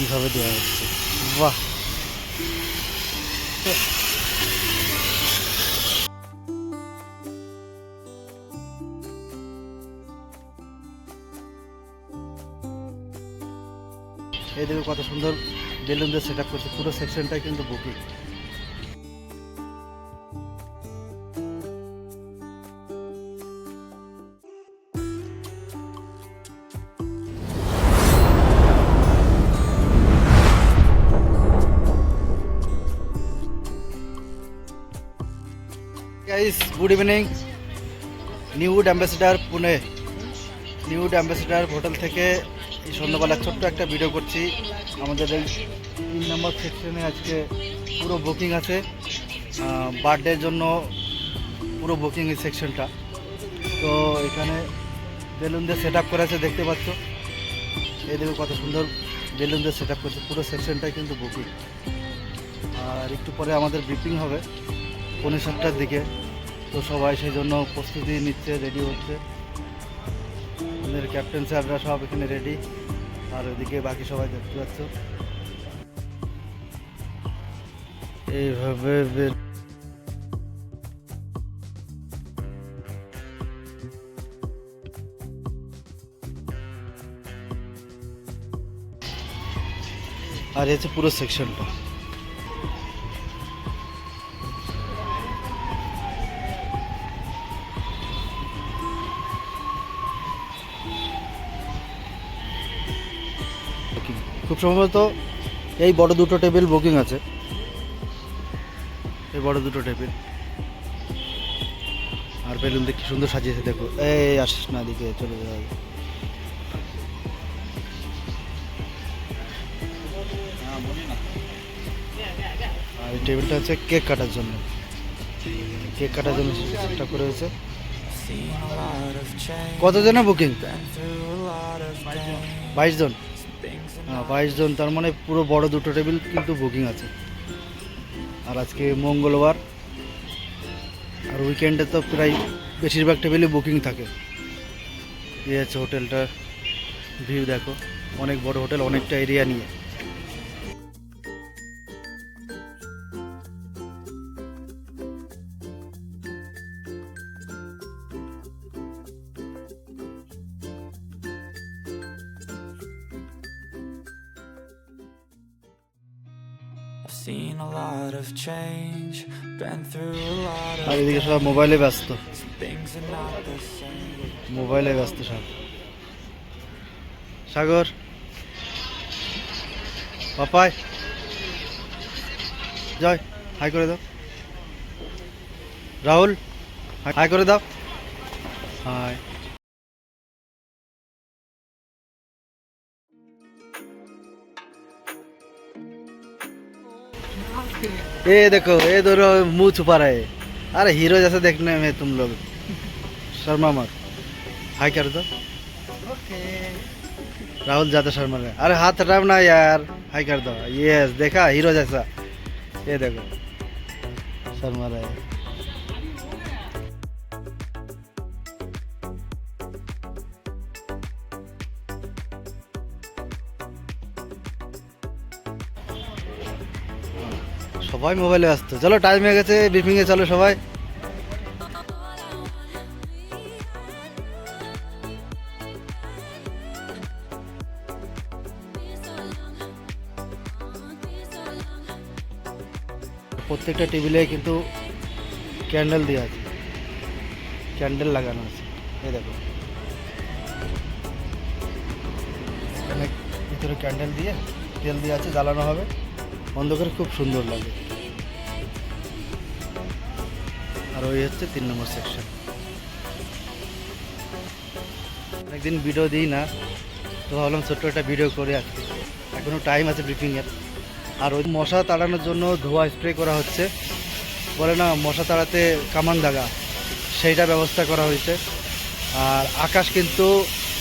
কীভাবে দেওয়া হচ্ছে? বাহ! এই দেখো কত সুন্দর বেলুন দিয়ে সেট আপ করছে। পুরো সেকশনটাই কিন্তু booking good evening nude ambassador Pune nude ambassador hotel থেকে এই সন্ধ্যাবেলা ছোট্ট একটা ভিডিও করছি। আমাদের এই তিন নম্বর সেকশনে আজকে পুরো বুকিং আছে। বার্থডের জন্য পুরো বুকিং এই সেকশনটা তো এখানে বেলুন দিয়ে সেট আপ করা আছে, দেখতে পাচ্ছ। এই দেখো কত সুন্দর বেলুন দিয়ে সেট আপ করছে। পুরো সেকশনটাই কিন্তু বুকিং আর একটু পরে আমাদের ব্রিফিং হবে। পৌনে সাতটার দিকে। তো সবাই সেই জন্য প্রস্তুতি নিচ্ছে রেডি হচ্ছে। আমাদের ক্যাপ্টেন স্যাররা সব এখানে রেডি আর ওইদিকে বাকি সবাই দেখতে পাচ্ছ। এইভাবে আর হচ্ছে পুরো সেকশনটা সম্ভবত এই বড় দুটো টেবিল বুকিং আছে। এই বড় দুটো টেবিল। আর বেলুন কি সুন্দর সাজিয়েছে, দেখো। এই আসিস না দিকে, চলে যাও আর এই টেবিলটা হচ্ছে কেক কাটার জন্য। কেক কাটার জন্য সেটা করে হয়েছে কতজনের বুকিং? বাইশ জন। বাইশ জন, তার মানে পুরো বড় দুটো টেবিল কিন্তু বুকিং আছে। আর আজকে মঙ্গলবার, আর উইকেন্ডে তো প্রায় বেশিরভাগ টেবিলই বুকিং থাকে। এই আছে হোটেলটার ভিউ দেখো, অনেক বড় হোটেল, অনেকটা এরিয়া নিয়ে। আর of এদিকে সব মোবাইলে ব্যস্ত. মোবাইলে ব্যস্ত সব। সাগর। পাপাই। জয় হাই করে দাও। রাহুল হাই করে দাও। হাই। ये देखो ये दोनों मुंह छुपा रहे हैं। अरे हीरो जैसे देखने में तुम लोग शर्मा मत हाय कर दो राहुल ज्यादा शर्मा रहे अरे हाथ हटाओ ना यार हाय कर दो यस देखा हीरो जैसा ये देखो शर्मा रहे সবাই মোবাইলে ব্যস্ত। চলো টাইম হয়ে গেছে ব্রিফিংয়ে চলো সবাই। প্রত্যেকটা টেবিলে কিন্তু ক্যান্ডেল দেওয়া আছে। ক্যান্ডেল লাগানো আছে। এই দেখো। ভিতরে ক্যান্ডেল দিয়ে, তেল দিয়ে আছে, জ্বালানো হবে। অন্ধকারে খুব সুন্দর লাগে। আর ওই হচ্ছে তিন নম্বর সেকশন অনেকদিন ভিডিও দিই না, তো ভাবলাম ছোট্ট একটা ভিডিও করে আজকে এখনও টাইম আছে ব্রিফিংয়ের আর ওই মশা তাড়ানোর জন্য ধোয়া স্প্রে করা হচ্ছে। বলে না, মশা তাড়াতে কামান দাগা। সেইটা ব্যবস্থা করা হয়েছে। আর আকাশ কিন্তু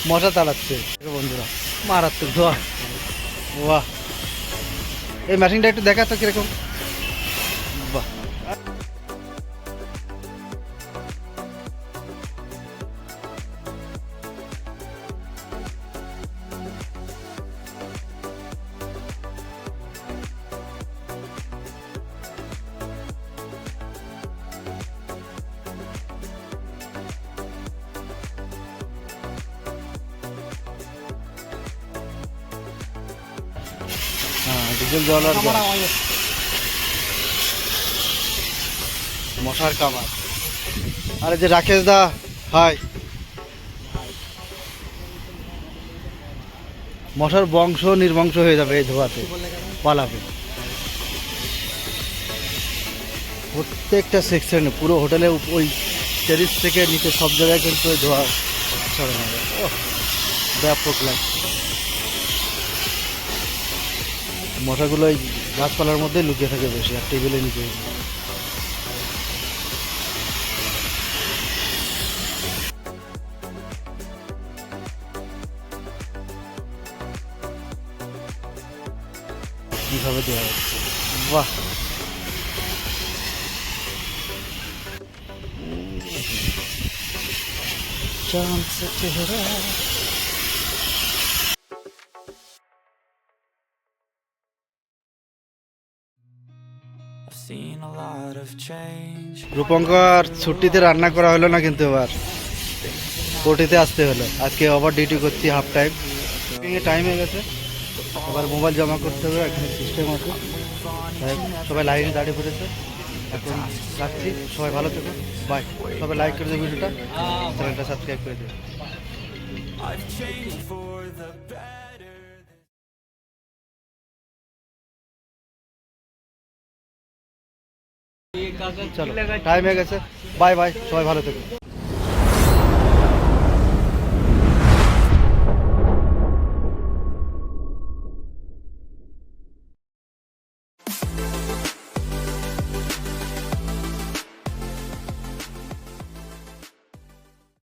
মশা তাড়াচ্ছে। বন্ধুরা, মারাত্মক ধোয়া। বাহ। এই মেশিনটা একটু দেখা তো কীরকম। ডিজেল মশার কামার। আরে যে রাকেশ দা হাই। মশার বংশ নির্বংশ হয়ে যাবে এই ধোয়াতে। পালাবে। প্রত্যেকটা সেকশনে পুরো হোটেলে ওই টেরিস থেকে নিচে সব জায়গায় কিন্তু ওই ধোয়া ছড়ানো ব্যাপক লাগছে মশাগুলো এই গাছপালার মধ্যে লুকিয়ে থাকে বেশি, আর টেবিলে নিচে। কীভাবে দেওয়া হচ্ছে বাহ! চান্স চেহারা। রূপঙ্কর ছুটিতে রান্না করা হলো না কিন্তু এবার। কোর্টিতে আসতে হলো। আজকে ওভার ডিউটি করছি হাফ টাইম টাইম হয়ে গেছে। এবার মোবাইল জমা করতে হবে এখানে সিস্টেম আছে। সবাই লাইনে দাঁড়িয়ে পড়েছে। এখন রাখছি। সবাই ভালো থেকো। বাই সবাই লাইক করে দেবে ভিডিওটা। চ্যানেলটা সাবস্ক্রাইব করে দেবে। চলো টাইম হয়ে গেছে। বাই বাই সবাই ভালো থেকো।